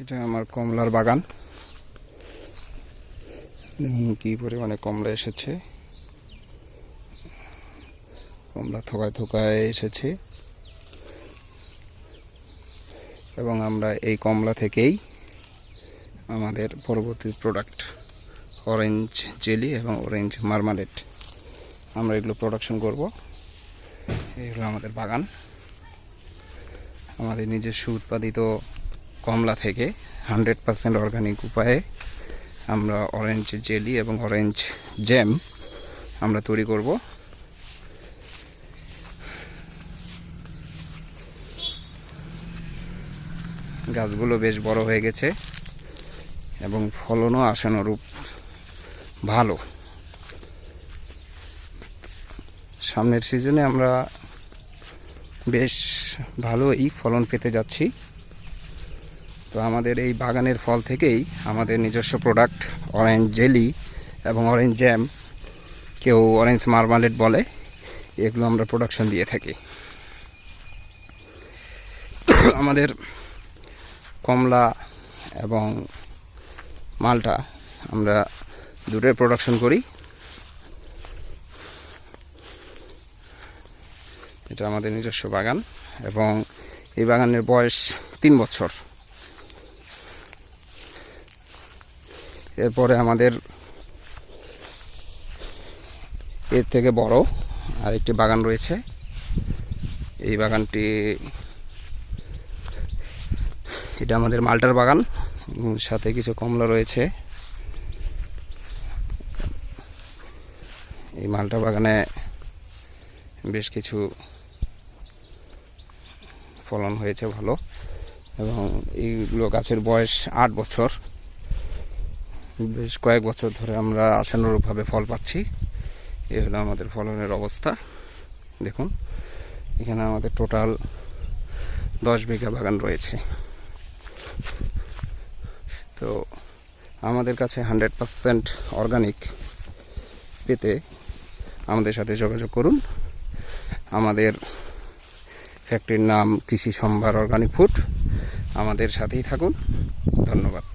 এটা আমার কমলার বাগান। কি পরিমাণে কমলা এসেছে। কমলা থোকায় থোকায় এসেছে। এবং আমরা এই কমলা থেকেই আমাদের পরবর্তী প্রোডাক্ট অরেঞ্জ জেলি এবং অরেঞ্জ মার্মালেট আমরা এগুলো প্রোডাকশন করব। এই হলো আমাদের বাগান। আমাদের নিজস্ব উৎপাদিত কমলা থেকে হান্ড্রেড পার্সেন্ট অর্গানিক উপায়ে আমরা অরেঞ্জ জেলি এবং অরেঞ্জ জ্যাম আমরা তৈরি করব। গাছগুলো বেশ বড় হয়ে গেছে এবং ফলনও আশানুরূপ ভালো। সামনের সিজনে আমরা বেশ ভালোই ফলন পেতে যাচ্ছি। তো আমাদের এই বাগানের ফল থেকেই আমাদের নিজস্ব প্রোডাক্ট অরেঞ্জ জেলি এবং অরেঞ্জ জ্যাম কেউ অরেঞ্জ মার্মালেট বলে, এগুলো আমরা প্রোডাকশন দিয়ে থাকি। আমাদের কমলা এবং মালটা আমরা দুটোই প্রোডাকশন করি। এটা আমাদের নিজস্ব বাগান এবং এই বাগানের বয়স তিন বছর। এরপরে আমাদের এর থেকে বড় আর একটি বাগান রয়েছে। এই বাগানটি এটা আমাদের মালটার বাগান সাথে কিছু কমলা রয়েছে। এই মালটা বাগানে বেশ কিছু ফলন হয়েছে ভালো এবং এইগুলো গাছের বয়স আট বছর। বেশ কয়েক বছর ধরে আমরা আশানুরূপভাবে ফল পাচ্ছি। এ হলো আমাদের ফলনের অবস্থা। দেখুন, এখানে আমাদের টোটাল দশ বিঘা বাগান রয়েছে। তো আমাদের কাছে হান্ড্রেড পারসেন্ট অর্গানিক পেতে আমাদের সাথে যোগাযোগ করুন। আমাদের ফ্যাক্টরির নাম কৃষি সম্ভার অর্গানিক ফুড আমাদের সাথেই থাকুন। ধন্যবাদ।